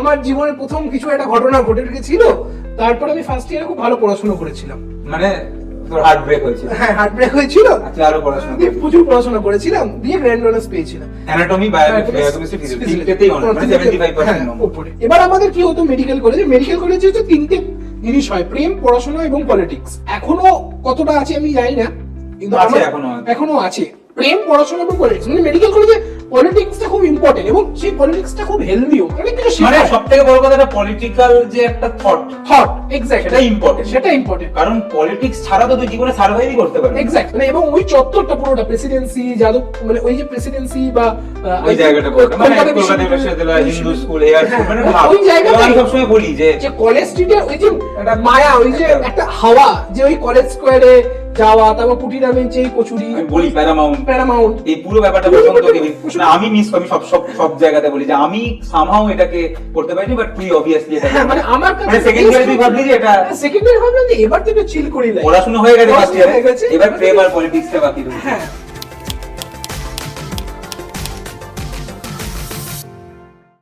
আমার জীবনে প্রথম কিছু একটা ঘটনা ঘটে গেছিল তারপর আমি ফার্স্ট ইয়ারে খুব ভালো পড়াশোনা করেছিলাম। মানে তোর হার্ট ব্রেক হয়েছিল? হ্যাঁ হার্ট ব্রেক হয়েছিল। আচ্ছা আরও পড়াশোনা দিয়ে প্রচুর পড়াশোনা করেছিলাম দিয়ে গ্র্যান্ড অনার্স পেয়েছিলাম। অ্যানাটমি অনার্স মানে 75% নম্বর উপরে। এবার আমাদের কি হতো মেডিকেল কলেজে মেডিকেল কলেজে হচ্ছে তিনটে জিনিস হয় প্রেম পড়াশোনা এবং পলিটিক্স এখনও কতটা আছে আমি জানি না কিন্তু আছে, এখনও এখনও আছে। প্রেম পড়াশোনা এবং পলিটিক্স মানে মেডিকেল কলেজে পলিটিক্সটা খুব ইম্পর্টেন্ট এবং সেই পলিটিক্সটা খুব হেলদিও অনেক কিছু মানে শেখায় সব থেকে বড় কথা পলিটিক্যাল যে একটা থট থট এক্স্যাক্ট সেটা important। সেটা ইম্পর্টেন্ট কারণ পলিটিক্স ছাড়া তো তুই জীবনে সার্ভাইভই করতে পারবি এক্স্যাক্ট মানে এবং ওই চত্বরটা পুরোটা প্রেসিডেন্সি যাদব মানে ওই যে প্রেসিডেন্সি বা ওই জায়গাটা পুরোটা। মানে কলকাতা বিশ্ববিদ্যালয় হিন্দু স্কুল হেয়ার স্কুল মানে হ্যাঁ, ওই জায়গাটাই- আমি সবসময় বলি যে যে কলেজ স্ট্রিটের ওই যে একটা- মায়া ওই যে একটা হাওয়া যে ওই কলেজ স্কোয়ারে যাওয়া তারপর পুটিরামের চেয়ে কচুরি আমি বলি প্যারামাউন্ট প্যারামাউন্ট এই পুরো ব্যাপারটা পুরো পছন্দ ব্যাপারটা না আমি মিস আমি সব সব সব জায়গাতে বলি যে আমি সামহাও এটাকে করতে পারিনি বাট তুই অবভিয়াসলি এটা হ্যাঁ মানে আমার কাছে সেকেন্ড ইয়ারে তুই ভাবলি যে এটা সেকেন্ড ইয়ার ভাবলাম যে এবার তো চিল করি পড়াশোনা হয়ে গেছে ফার্স্ট হয়ে ইয়ারে এবার প্রেম আর পলিটিক্সটা বাকি রয়েছে। হ্যাঁ।